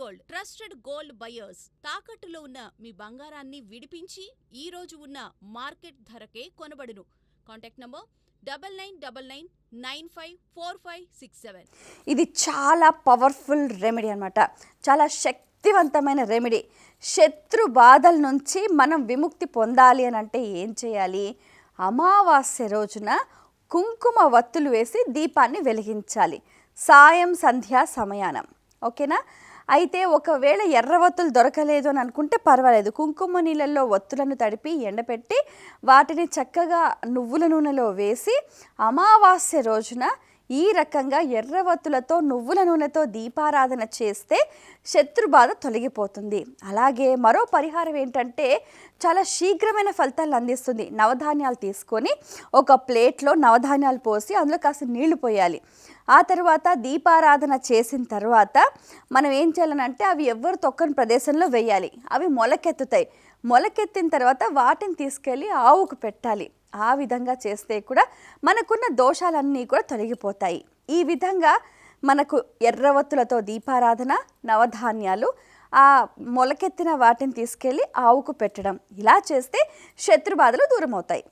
Gold trusted gold buyers తాకట్టులో ఉన్న మీ బంగారాన్ని విడిపించి ఈ రోజు ఉన్న మార్కెట్ ధరకే కొనబడును. Contact number double nine double nine nine five four five six seven. ఇది చాలా పవర్ఫుల్ రెమెడీ అనమాట చాలా శక్తివంతమైన రెమెడీ. శత్రు బాధల నుంచి మనం విముక్తి పొందాలి అని అంటే ఏం చేయాలి? అమావాస్య రోజున కుంకుమ వత్తులు వేసి దీపాన్ని వెలిగించాలి. సాయం సంధ్యా సమయానం. ఓకేనా? అయితే ఒకవేళ ఎర్రవత్తులు దొరకలేదు అని అనుకుంటే పర్వాలేదు. కుంకుమ నీళ్ళల్లో ఒత్తులను తడిపి ఎండపెట్టి వాటిని చక్కగా నువ్వుల నూనెలో వేసి అమావాస్య రోజున ఈ రకంగా ఎర్రవత్తులతో నువ్వుల నూనెతో దీపారాధన చేస్తే శత్రుబాధ తొలగిపోతుంది. అలాగే మరో పరిహారం ఏంటంటే చాలా శీఘ్రమైన ఫలితాలు అందిస్తుంది. నవధాన్యాలు తీసుకొని ఒక ప్లేట్లో నవధాన్యాలు పోసి అందులో కాస్త నీళ్ళు పోయాలి. ఆ తర్వాత దీపారాధన చేసిన తర్వాత మనం ఏం చేయాలనంటే అవి ఎవ్వరు తొక్కని ప్రదేశంలో వేయాలి. అవి మొలకెత్తుతాయి. మొలకెత్తిన తర్వాత వాటిని తీసుకెళ్ళి ఆవుకు పెట్టాలి. ఆ విధంగా చేస్తే కూడా మనకున్న దోషాలన్నీ కూడా తొలగిపోతాయి. ఈ విధంగా మనకు ఎర్రవత్తులతో దీపారాధన నవధాన్యాలు ఆ మొలకెత్తిన వాటిని తీసుకెళ్ళి ఆవుకు పెట్టడం ఇలా చేస్తే శత్రుబాధలు దూరం అవుతాయి